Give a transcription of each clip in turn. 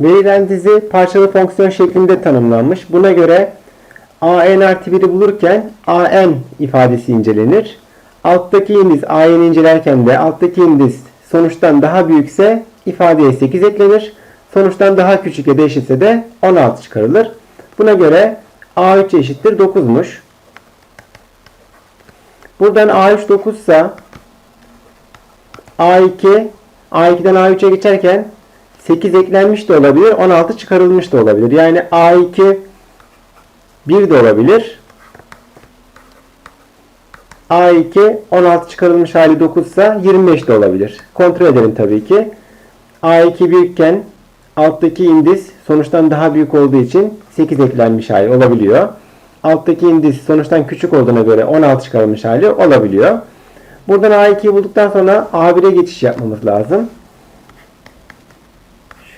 Verilen dizi parçalı fonksiyon şeklinde tanımlanmış. Buna göre an artı 1'i bulurken an ifadesi incelenir. Alttaki indiz a'nı incelerken de alttaki indiz sonuçtan daha büyükse ifadeye 8 eklenir. Sonuçtan daha küçük ya da eşitse de 16 çıkarılır. Buna göre a3 eşittir 9'muş. Buradan a3 9 ise a2 a2'den a3'e geçerken 8 eklenmiş de olabilir, 16 çıkarılmış da olabilir. Yani a2 1 de olabilir. A2 16 çıkarılmış hali 9 ise 25 de olabilir. Kontrol edelim tabii ki. A2 büyükken alttaki indiz sonuçtan daha büyük olduğu için 8 eklenmiş hali olabiliyor. Alttaki indiz sonuçtan küçük olduğuna göre 16 çıkarılmış hali olabiliyor. Buradan A2'yi bulduktan sonra A1'e geçiş yapmamız lazım.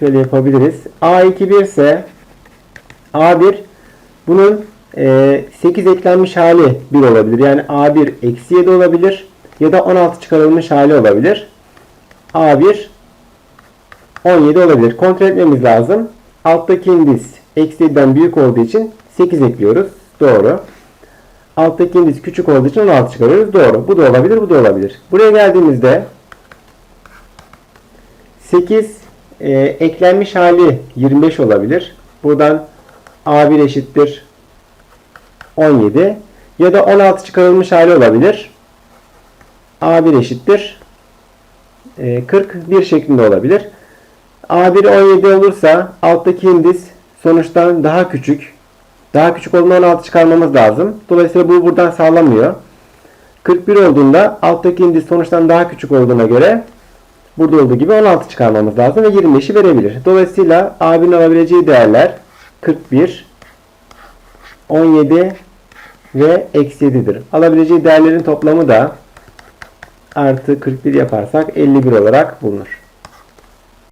Şöyle yapabiliriz. A2 1 ise A1 bunun e, 8 eklenmiş hali 1 olabilir. Yani A1 eksi 7 olabilir. Ya da 16 çıkarılmış hali olabilir. A1 17 olabilir. Kontrol etmemiz lazım. Alttaki indiz eksi 7'den büyük olduğu için 8 ekliyoruz. Doğru. Alttaki indiz küçük olduğu için 16 çıkarıyoruz. Doğru. Bu da olabilir, bu da olabilir. Buraya geldiğimizde 8 e, eklenmiş hali 25 olabilir. Buradan A1 eşittir 17 ya da 16 çıkarılmış hali olabilir. A1 eşittir e, 41 şeklinde olabilir. A1 17 olursa alttaki indiz sonuçtan daha küçük. Daha küçük olduğunda 16 çıkarmamız lazım. Dolayısıyla bu buradan sağlamıyor. 41 olduğunda alttaki indiz sonuçtan daha küçük olduğuna göre burada olduğu gibi 16 çıkarmamız lazım ve 25'i verebilir. Dolayısıyla A1'in alabileceği değerler 41, 17 ve eksi 7'dir. Alabileceği değerlerin toplamı da artı 41 yaparsak 51 olarak bulunur.